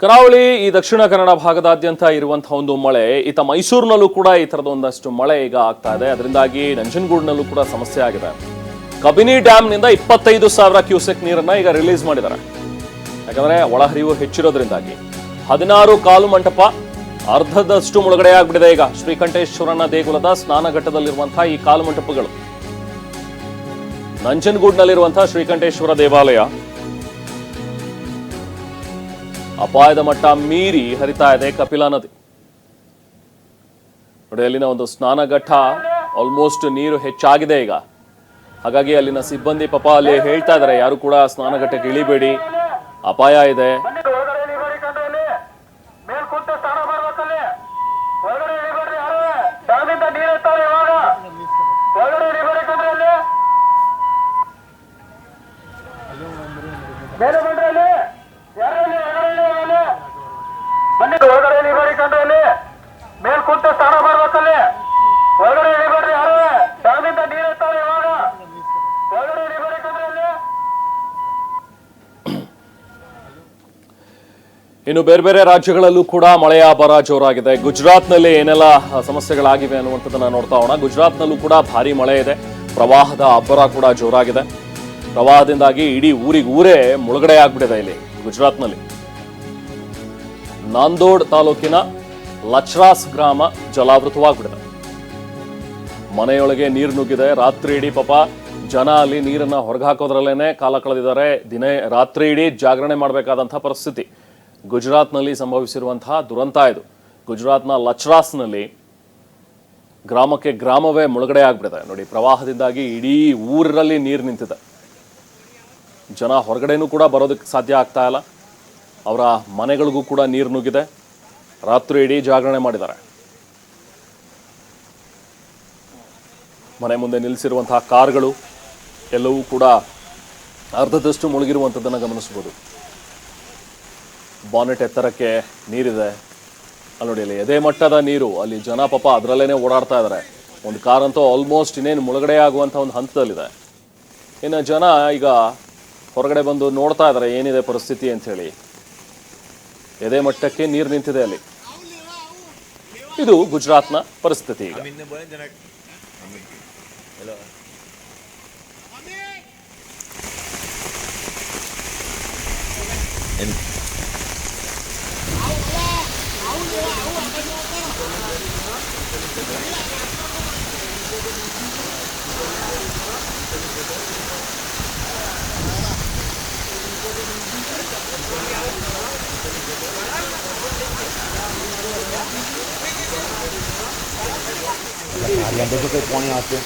ಕರಾವಳಿ, ಈ ದಕ್ಷಿಣ ಕನ್ನಡ ಭಾಗದಾದ್ಯಂತ ಇರುವಂತಹ ಒಂದು ಮಳೆ, ಈತ ಮೈಸೂರಿನಲ್ಲೂ ಕೂಡ ಈ ತರದ ಒಂದಷ್ಟು ಮಳೆ ಈಗ ಆಗ್ತಾ ಇದೆ. ಅದರಿಂದಾಗಿ ನಂಜನಗೂಡಿನಲ್ಲೂ ಕೂಡ ಸಮಸ್ಯೆ ಆಗಿದೆ. ಕಬಿನಿ ಡ್ಯಾಮ್ನಿಂದ ಇಪ್ಪತ್ತೈದು ಸಾವಿರ ಕ್ಯೂಸೆಕ್ ನೀರನ್ನ ಈಗ ರಿಲೀಸ್ ಮಾಡಿದ್ದಾರೆ. ಯಾಕಂದ್ರೆ ಒಳಹರಿವು ಹೆಚ್ಚಿರೋದ್ರಿಂದಾಗಿ. ಹದಿನಾರು ಕಾಲು ಮಂಟಪ, ಅರ್ಧದಷ್ಟು ಮುಳುಗಡೆ ಆಗ್ಬಿಟ್ಟಿದೆ ಈಗ. ಶ್ರೀಕಂಠೇಶ್ವರನ ದೇಗುಲದ ಸ್ನಾನಘಟ್ಟದಲ್ಲಿರುವಂತಹ ಈ ಕಾಲು ಮಂಟಪಗಳು. ನಂಜನಗೂಡ್ನಲ್ಲಿರುವಂತಹ ಶ್ರೀಕಂಠೇಶ್ವರ ದೇವಾಲಯ ಅಪಾಯದ ಮಟ್ಟ ಮೀರಿ ಹರಿತಾ ಇದೆ ಕಪಿಲಾ ನದಿ. ನೋಡಿ, ಅಲ್ಲಿನ ಒಂದು ಸ್ನಾನಘಟ್ಟ ಆಲ್ಮೋಸ್ಟ್ ನೀರು ಹೆಚ್ಚಾಗಿದೆ ಈಗ. ಹಾಗಾಗಿ ಅಲ್ಲಿನ ಸಿಬ್ಬಂದಿ ಪಾಪ ಅಲ್ಲಿ ಹೇಳ್ತಾ ಇದ್ದಾರೆ, ಯಾರು ಕೂಡ ಸ್ನಾನಘಟ್ಟಕ್ಕೆ ಇಳಿಬೇಡಿ. ಅಪಾಯ ಇದೆ. ಇನ್ನು ಬೇರೆ ಬೇರೆ ರಾಜ್ಯಗಳಲ್ಲೂ ಕೂಡ ಮಳೆಯ ಬರ ಜೋರಾಗಿದೆ. ಗುಜರಾತ್ನಲ್ಲಿ ಏನೆಲ್ಲ ಸಮಸ್ಯೆಗಳಾಗಿವೆ ಅನ್ನುವಂಥದ್ದನ್ನು ನೋಡ್ತಾ ಹೋಣ ಗುಜರಾತ್ನಲ್ಲೂ ಕೂಡ ಭಾರಿ ಮಳೆ ಇದೆ. ಪ್ರವಾಹದ ಅಬ್ಬರ ಕೂಡ ಜೋರಾಗಿದೆ. ಪ್ರವಾಹದಿಂದಾಗಿ ಇಡೀ ಊರಿಗೆ ಊರೇ ಮುಳುಗಡೆ ಆಗ್ಬಿಟ್ಟಿದೆ ಇಲ್ಲಿ ಗುಜರಾತ್ನಲ್ಲಿ. ನಾಂದೋಡ್ ತಾಲೂಕಿನ ಲಚ್ರಾಸ್ ಗ್ರಾಮ ಜಲಾವೃತವಾಗ್ಬಿಟ್ಟಿದೆ. ಮನೆಯೊಳಗೆ ನೀರು ನುಗ್ಗಿದೆ. ರಾತ್ರಿ ಇಡೀ ಪಾಪ ಜನ ಅಲ್ಲಿ ನೀರನ್ನ ಹೊರಗೆ ಹಾಕೋದ್ರಲ್ಲೇನೆ ಕಾಲ ಕಳೆದಿದ್ದಾರೆ. ದಿನೇ ರಾತ್ರಿ ಇಡೀ ಜಾಗರಣೆ ಮಾಡಬೇಕಾದಂಥ ಪರಿಸ್ಥಿತಿ. ಗುಜರಾತ್ನಲ್ಲಿ ಸಂಭವಿಸಿರುವಂತಹ ದುರಂತ ಇದು. ಗುಜರಾತ್ನ ಲಚ್ರಾಸ್ನಲ್ಲಿ ಗ್ರಾಮಕ್ಕೆ ಗ್ರಾಮವೇ ಮುಳುಗಡೆ ಆಗ್ಬಿಟ್ಟಿದೆ. ನೋಡಿ, ಪ್ರವಾಹದಿಂದಾಗಿ ಇಡೀ ಊರಲ್ಲಿ ನೀರು ನಿಂತಿದೆ. ಜನ ಹೊರಗಡೆನೂ ಕೂಡ ಬರೋದಕ್ಕೆ ಸಾಧ್ಯ ಆಗ್ತಾ ಇಲ್ಲ. ಅವರ ಮನೆಗಳಿಗೂ ಕೂಡ ನೀರು ನುಗ್ಗಿದೆ. ರಾತ್ರಿ ಇಡೀ ಜಾಗರಣೆ ಮಾಡಿದ್ದಾರೆ. ಮನೆ ಮುಂದೆ ನಿಲ್ಲಿಸಿರುವಂತಹ ಕಾರ್ಗಳು ಎಲ್ಲವೂ ಕೂಡ ಅರ್ಧದಷ್ಟು ಮುಳುಗಿರುವಂಥದ್ದನ್ನು ಗಮನಿಸ್ಬೋದು. ಬಾನೆಟ್ ಎತ್ತರಕ್ಕೆ ನೀರಿದೆ. ಅಲ್ಲಿ ನೋಡಿ ಅಲ್ಲಿ ಎದೆ ಮಟ್ಟದ ನೀರು ಅಲ್ಲಿ ಜನ ಪಾಪ ಅದರಲ್ಲೇನೆ ಓಡಾಡ್ತಾ ಇದ್ದಾರೆ ಒಂದು ಕಾರ್ ಅಂತೂ ಆಲ್ಮೋಸ್ಟ್ ಇನ್ನೇನು ಮುಳುಗಡೆ ಆಗುವಂಥ ಒಂದು ಹಂತದಲ್ಲಿದೆ. ಇನ್ನು ಜನ ಈಗ ಹೊರಗಡೆ ಬಂದು ನೋಡ್ತಾ ಇದ್ದಾರೆ ಏನಿದೆ ಪರಿಸ್ಥಿತಿ ಅಂತ ಹೇಳಿ ಎದೆ ಮಟ್ಟಕ್ಕೆ ನೀರು ನಿಂತಿದೆ ಅಲ್ಲಿ. ಇದು ಗುಜರಾತ್ನ ಪರಿಸ್ಥಿತಿ ಈಗ. हरियाणा देखो कोई पौने यहाँ पे